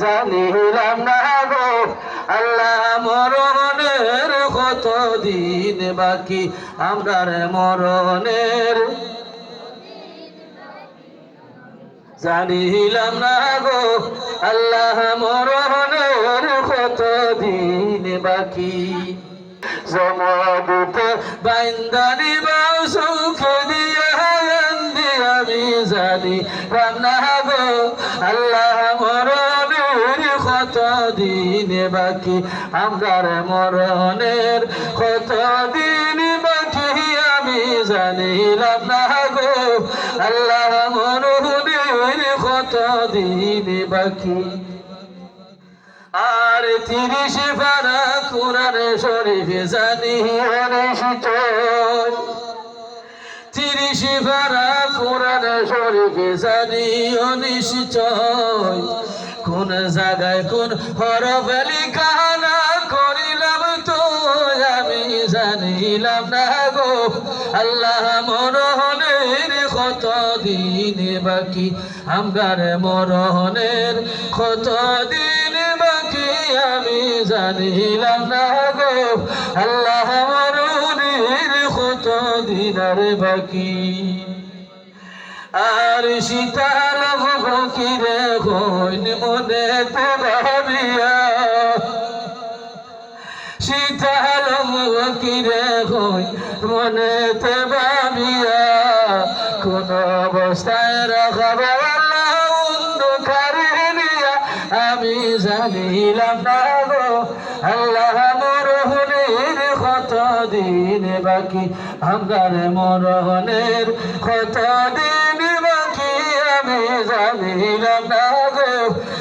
জানিলাম না গো। আল্লাহ মরণের কত দিন বাকি? আমরার মরণের জানিলাম না গো। আল্লাহ মরণের কত দিন বাকি? জমদূতে বাইন্দানি বাউ সুখ দিয়া আমি জানি রান্না গো। আল্লাহ দিন বাকি, আমরার মরণের কত দিন বাকি, আমি জানিলাম না গো। আল্লাহ মরণের কত দিন বাকি। আর তিরিশ পারা কোরআন শরীফ জানি তিরিশ পারা কোরআন শরীফ জানি অনিশ্চিত কোন জায়গায় কোন হরফ লিখানা করিলাম তো আমি জানিলাম না গো। আল্লাহ মরহনের কত দিন বাকি, আমগার মরহনের কত দিন বাকি, আমি জানিলাম না গো। আল্লাহ মরহনের কত দিন আর বাকি। আর শীতাল ফকিরে হইন মনে ভাবিয়া শীতাল হই মনে তো ভাবিয়া কোন অবস্থায় রাখাবো আমি জানিলাম না গো, আল্লাহ মরহনের কত দিন বাকি। আমার মরহনের কত দিন বাকি।